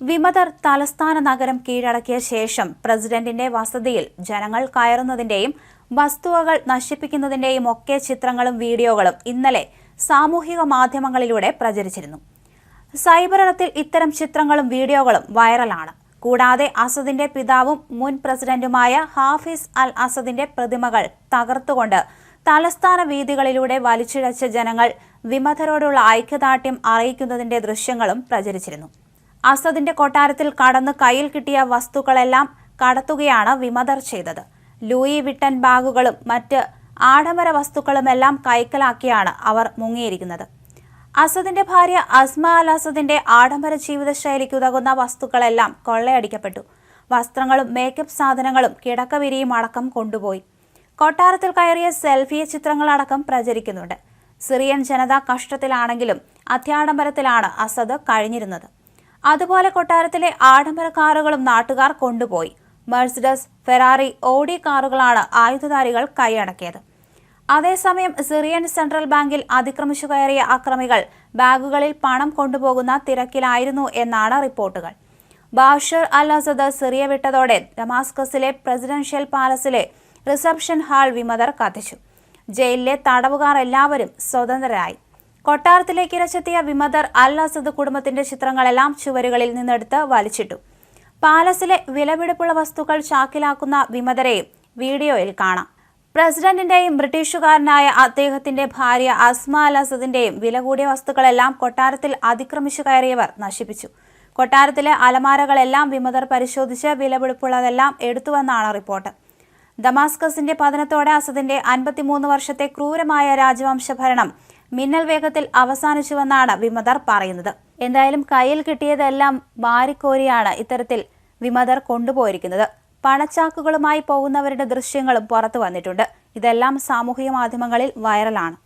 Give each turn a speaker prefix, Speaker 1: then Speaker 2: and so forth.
Speaker 1: വിമതർ തലസ്ഥാന നഗരം കീഴടക്കിയ ശേഷം പ്രസിഡന്റിന്റെ വസതിയിൽ ജനങ്ങൾ കയറുന്നതിന്റെയും വസ്തുവകൾ നശിപ്പിക്കുന്നതിന്റെയും ഒക്കെ ചിത്രങ്ങളും വീഡിയോകളും ഇന്നലെ സാമൂഹിക മാധ്യമങ്ങളിലൂടെ പ്രചരിച്ചിരുന്നു. സൈബറിടത്തിൽ ഇത്തരം ചിത്രങ്ങളും വീഡിയോകളും വൈറലാണ്. കൂടാതെ അസദിന്റെ പിതാവും മുൻ പ്രസിഡന്റുമായ ഹാഫിസ് അൽ അസദിന്റെ പ്രതിമകൾ തകർത്തുകൊണ്ട് തലസ്ഥാന വീതികളിലൂടെ വലിച്ചിഴച്ച ജനങ്ങൾ വിമതരോടുള്ള ഐക്യദാർഢ്യം അറിയിക്കുന്നതിന്റെ ദൃശ്യങ്ങളും പ്രചരിച്ചിരുന്നു. അസദിന്റെ കൊട്ടാരത്തിൽ കടന്ന് കയ്യിൽ കിട്ടിയ വസ്തുക്കളെല്ലാം കടത്തുകയാണ് വിമതർ ചെയ്തത്. ലൂയി വിട്ടൻ ബാഗുകളും മറ്റ് ആഡംബര വസ്തുക്കളുമെല്ലാം കൈക്കലാക്കിയാണ് അവർ മുങ്ങിയിരിക്കുന്നത്. അസദിന്റെ ഭാര്യ അസ്മ അൽ അസദിന്റെ ആഡംബര ജീവിതശൈലിക്ക് ഉതകുന്ന വസ്തുക്കളെല്ലാം കൊള്ളയടിക്കപ്പെട്ടു. വസ്ത്രങ്ങളും മേക്കപ്പ് സാധനങ്ങളും കിടക്കവിരിയും അടക്കം കൊണ്ടുപോയി. കൊട്ടാരത്തിൽ കയറിയ സെൽഫി ചിത്രങ്ങളടക്കം പ്രചരിക്കുന്നുണ്ട്. സിറിയൻ ജനത കഷ്ടത്തിലാണെങ്കിലും അത്യാഡംബരത്തിലാണ് അസദ് കഴിഞ്ഞിരുന്നത്. അതുപോലെ കൊട്ടാരത്തിലെ ആഡംബര കാറുകളും നാട്ടുകാർ കൊണ്ടുപോയി. മെഴ്സിഡസ് ഫെറാറി ഓഡി കാറുകളാണ് ആയുധധാരികൾ കൈയടക്കിയത്. അതേസമയം സിറിയൻ സെൻട്രൽ ബാങ്കിൽ അതിക്രമിച്ചു കയറിയ അക്രമികൾ ബാഗുകളിൽ പണം കൊണ്ടുപോകുന്ന തിരക്കിലായിരുന്നു എന്നാണ് റിപ്പോർട്ടുകൾ. ബാഷർ അൽ അസദ് സിറിയ വിട്ടതോടെ ഡമാസ്കസിലെ പ്രസിഡൻഷ്യൽ പാലസിലെ റിസപ്ഷൻ ഹാൾ വിമതർ കത്തിച്ചു. ജയിലിലെ തടവുകാർ എല്ലാവരും സ്വതന്ത്രരായി. കൊട്ടാരത്തിലേക്ക് ഇരച്ചെത്തിയ വിമതർ അൽ അസദ് കുടുംബത്തിന്റെ ചിത്രങ്ങളെല്ലാം ചുവരുകളിൽ നിന്നെടുത്ത് വലിച്ചിട്ടു. പാലസിലെ വിലപിടിപ്പുള്ള വസ്തുക്കൾ ചാക്കിലാക്കുന്ന വിമതരെയും വീഡിയോയിൽ കാണാം. പ്രസിഡന്റിന്റെയും ബ്രിട്ടീഷുകാരനായ അദ്ദേഹത്തിന്റെ ഭാര്യ അസ്മ അൽ വില കൂടിയ വസ്തുക്കളെല്ലാം കൊട്ടാരത്തിൽ അതിക്രമിച്ചു കയറിയവർ നശിപ്പിച്ചു. കൊട്ടാരത്തിലെ അലമാരകളെല്ലാം വിമതർ പരിശോധിച്ച് വിലപിടിപ്പുള്ളതെല്ലാം എടുത്തുവെന്നാണ് റിപ്പോർട്ട്. ദമാസ്കസിന്റെ പതനത്തോടെ അസദിന്റെ അൻപത്തിമൂന്ന് വർഷത്തെ ക്രൂരമായ രാജവംശ ഭരണം മിന്നൽ വേഗത്തിൽ അവസാനിച്ചുവെന്നാണ് വിമതർ പറയുന്നത്. എന്തായാലും കയ്യിൽ കിട്ടിയതെല്ലാം മാറിക്കോരിയാണ് ഇത്തരത്തിൽ വിമതർ കൊണ്ടുപോയിരിക്കുന്നത്. പണച്ചാക്കുകളുമായി പോകുന്നവരുടെ ദൃശ്യങ്ങളും പുറത്തു വന്നിട്ടുണ്ട് ഇതെല്ലാം സാമൂഹിക മാധ്യമങ്ങളിൽ വൈറലാണ്.